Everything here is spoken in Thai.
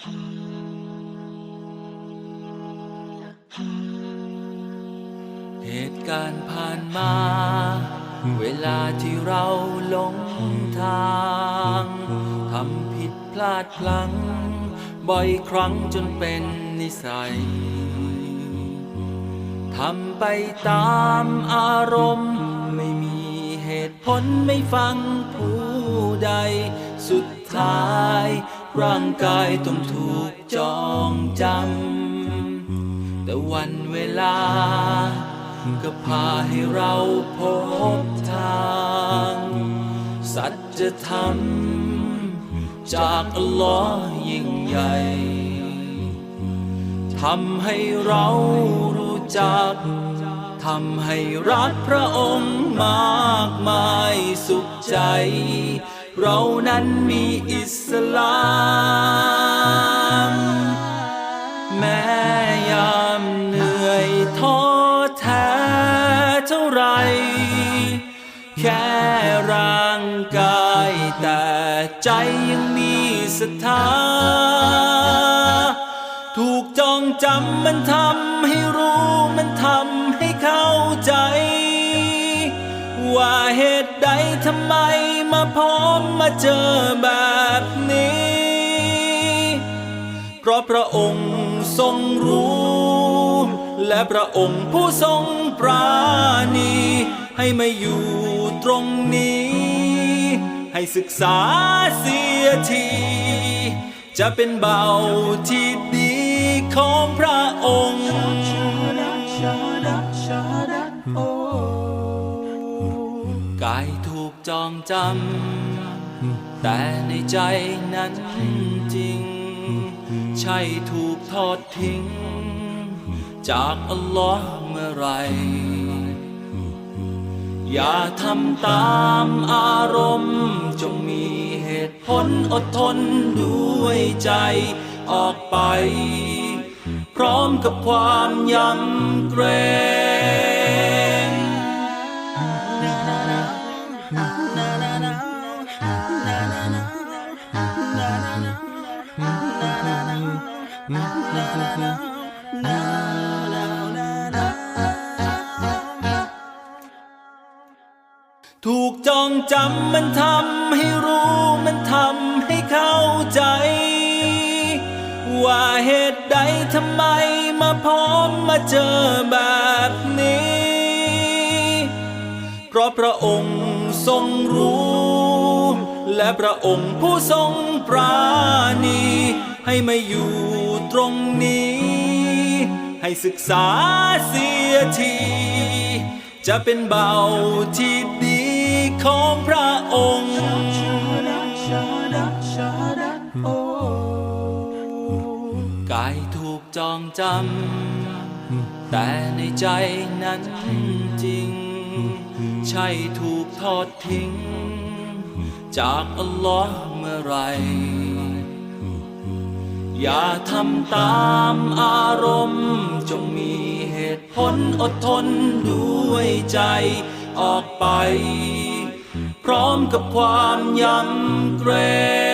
เหตุการณ์ผ่านมา เวลาที่เราหลงทางทำผิดพลาดพลั้ง บ่อยครั้งจนเป็นนิสัยทำไปตามอารมณ์ ไม่มีเหตุผลไม่ฟังผู้ใด สุดท้าย ร่างกายต้องถูกจองจำ แต่วันเวลา ก็พาให้เราพบทาง สัจธรรมจากอัลลอฮ์ยิ่งใหญ่ทำให้เรารู้จักทำให้รักพระองค์มากมายสุขใจ เรานั้นมีอิสลามแม้ยามเหนื่อยท้อแท้เท่าไร แค่ร่างกายแต่ใจยังมีศรัทธาถูกจองจำมันทำให้รู้มันทำให้เข้าใจ ว่าเหตุใดทำไม เจอแบบนี้ เพราะพระองค์ทรงรู้ และพระองค์ผู้ทรงปราณี ให้มาอยู่ตรงนี้ ให้ศึกษาเสียที จะเป็นเบาที่ดีของพระองค์กายถูกจองจำ แต่ในใจนั้นจริง ใช่ถูกทอดทิ้ง จากอัลลอฮ์เมื่อไร อย่าทำตามอารมณ์ จงมีเหตุผลอดทนด้วยใจออกไป พร้อมกับความยำเกรง ถูกจองจำมันทำให้รู้มันทำให้เข้าใจ ว่าเหตุใดทำไมมาพบมาเจอแบบนี้ เพราะพระองค์ทรงรู้ และพระองค์ผู้ทรงปราณี ให้มาอยู่ ตรงนี้ ให้ศึกษาเสียที จะเป็นเบาที่ดีของพระองค์กายถูกจองจำ แต่ในใจนั้นจริง ใช่ถูกทอดทิ้ง จากอัลลอฮ์เมื่อไร อย่าทำตามอารมณ์ จงมีเหตุผลอดทนด้วยใจออกไป พร้อมกับความยำเกรง